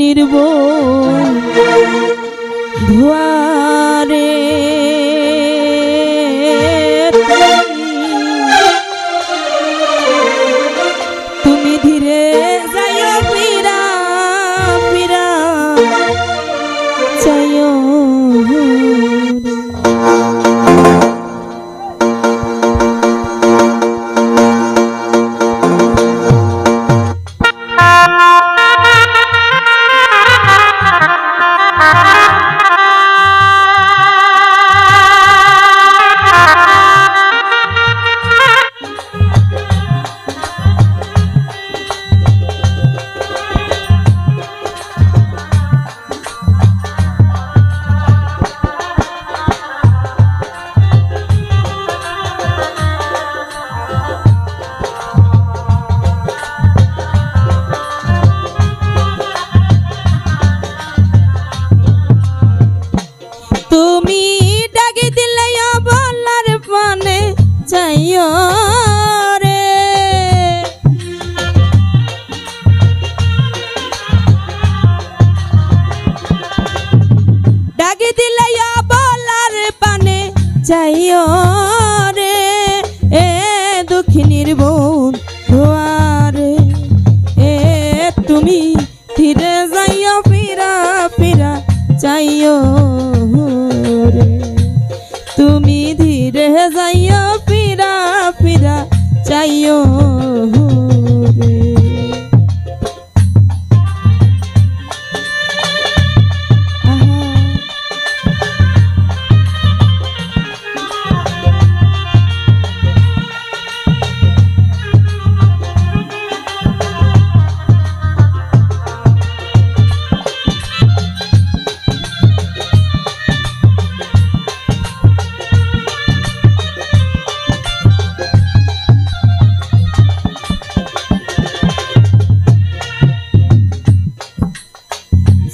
নির্ব ধোয়ারে চাইও রে, এ দুঃখিনীর বোন ধোয়ারে এ তুমি ধীরে যাইও, ফিরা ফিরা যাইও রে। তুমি ধীরে যাইও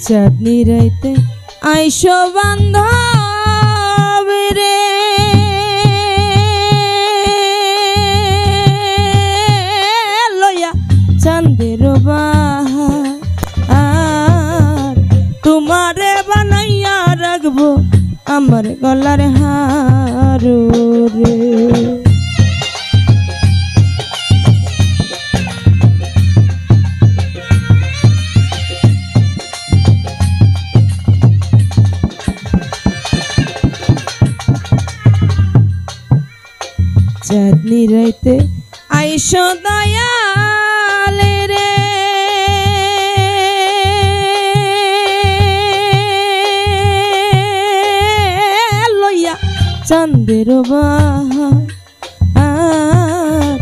চাঁদনি রাইতে আইসো বান্ধব রে। লইয়া চাঁদের আর তোমারে বানাইয়া রাখব আমার গলার হার রে। চাঁদনি রাইতে। আইসো দয়াল রে। লইয়া বাহার। আর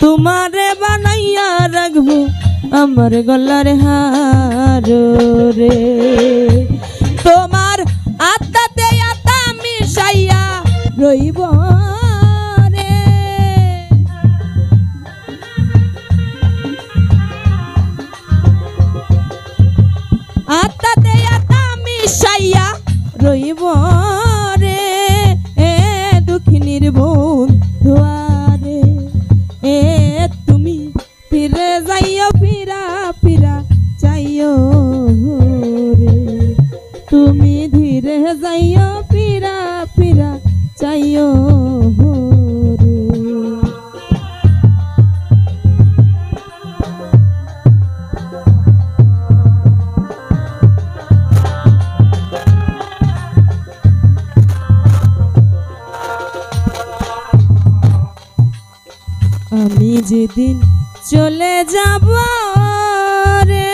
তোমারে বানাইয়া রাখব আমার গলার হার রে। তোমার আত্মাতে আত্মা মিশাইয়া রইব যেদিন চলে যাব রে।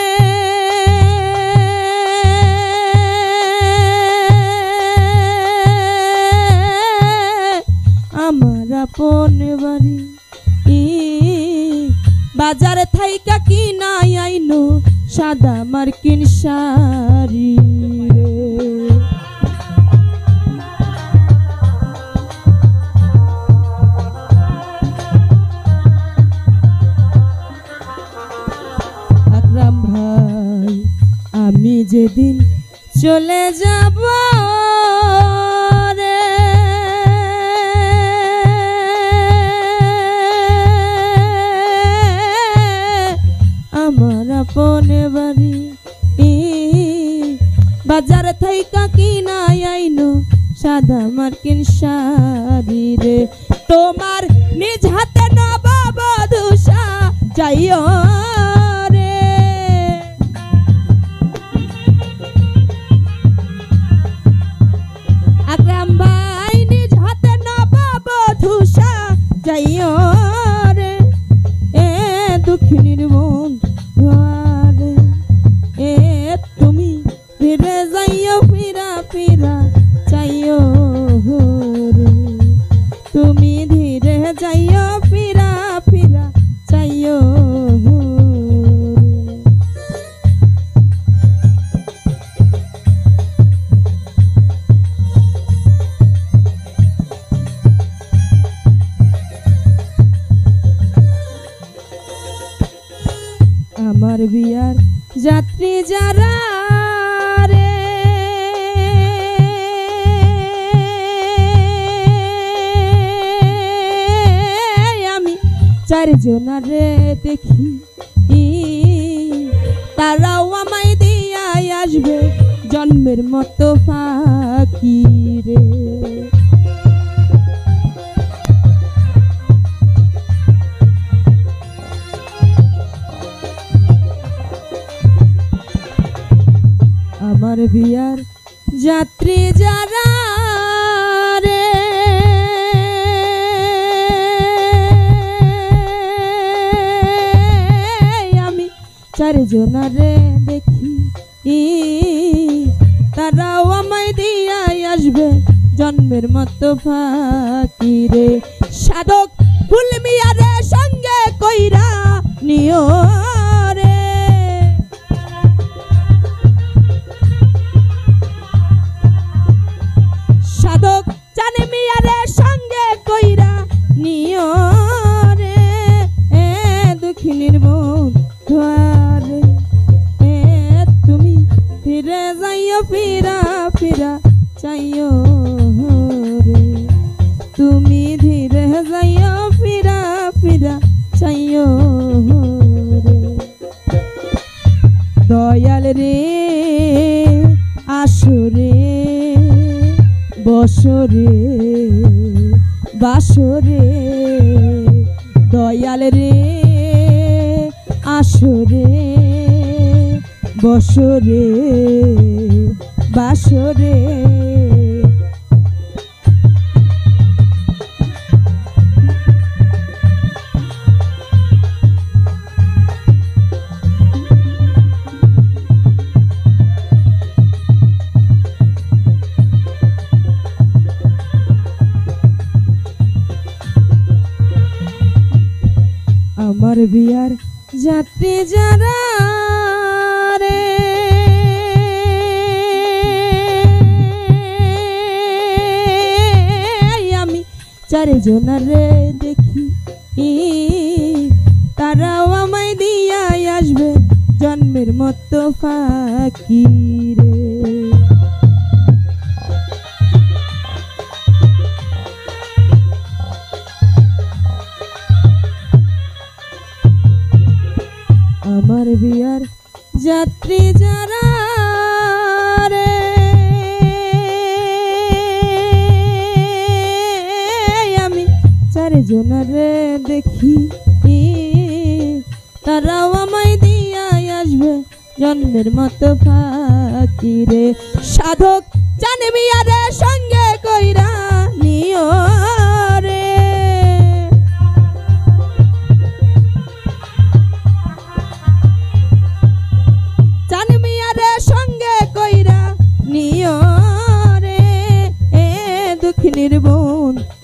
আমার আপন বাড়ি বাজারে থাইকা কি নাই আইনো সাদা মার্কিন শাড়ি। যেদিন চলে যাব রে। আমার আপন বাড়ি বাজার থাইকা কিনাই আইনো সাদা মার্কিন শাড়ি রে। তোমার নিজ হাতে নবাব দুষা, যাইও যাইও রে এ দুঃখিনীর মন ধোয়ারে এ তুমি ফিরে যাইও ফিরা ফিরা চাইও তুমি আমার বিয়ার যাত্রী যারা রে। আমি চারজনারে দেখি। তারাও আমায় দিয়াই আসবে জন্মের মতো ফাঁকি রে। আমার বিয়ার যাত্রী যারা রে। আমি চারজনারে দেখি তারাও আমায় দিয়াই আসবে জন্মের মতো ফাঁকি রে। সাধক ফুল মিয়ারে সঙ্গে কইরা নিও। চাইও রে। তুমি ধীরে যাইও, ফিরা ফিরা চাইও রে। দয়াল রে আসরে বসরে বাসরে দয়াল রে আসরে বসরে বাসরে আমার বিয়ার যাত্রী যারা রে। আমি চারজনারে দেখি তারাও আমায় দিয়াই আসবে, জন্মের মতো ফাঁকি রে। আমার বিয়ার যাত্রী যারা রে। আমি চারজনারে দেখি, তারাও আমায় দিয়াই আসবে জন্মের মতো ফাঁকি রে। সাধক জানে মিয়ারে সঙ্গে কইরা নিও।